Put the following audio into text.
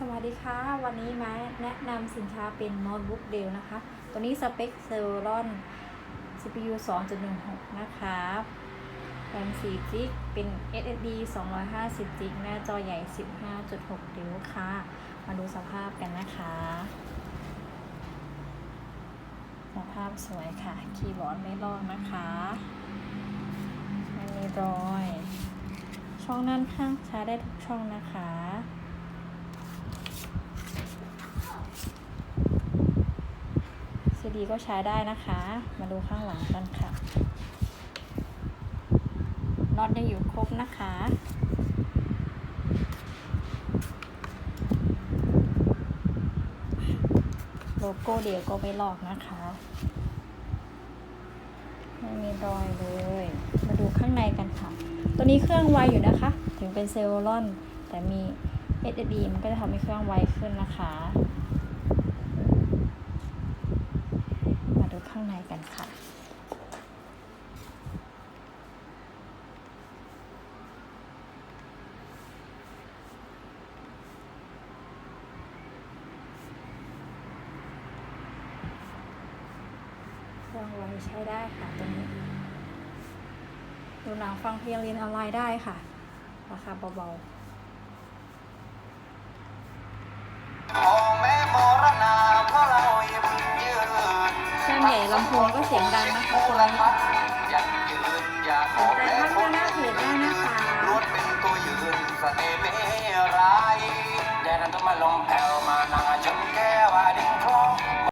สวัสดีค่ะ วันนี้มาแนะนำสินค้าเป็นโน้ตบุ๊กเดลนะคะ ตัวนี้สเปคเซลรอน CPU 2.16 นะคะแรม4 g b เป็น SSD 250 g b หน้าจอใหญ่ 15.6 นิ้วค่ะ มาดูสภาพกันนะคะ สภาพสวยค่ะ คีย์บอร์ดไม่ลอกนะคะไม่มีรอย ช่องด้านข้างใช้ได้ทุกช่องนะคะ ซีดีก็ใช้ได้นะคะ มาดูข้างหลังกันค่ะน็อตยังอยู่ครบนะคะ โลโก้เดียวก็ไม่ลอกนะคะ ไม่มีรอยเลย มาดูข้างในกันค่ะ ตัวนี้เครื่องไวอยู่นะคะ ถึงเป็นเซลลอน แต่มี SSD มันก็จะทำให้เครื่องไวขึ้นนะคะ มาดูข้างในกันค่ะ เครื่องไวใช้ได้ค่ะตัวนี้ ดูหนังฟังเพลงเรียนออนไลน์ได้ค่ะ ราคาเบาโอ้แม่มรณาเพราะเรายังยืนๆเครื่องใหญ่ลำโพงก็เสียงดังนะคะตัวนี้ยังยืนอยากขสอนใจแม่ทักคมานหน้าเพจได้นะคะล้วนเป็นตัวยืนเสน่ห์ไม่ร้ายแดดนั้นก็มาลมแผ่ว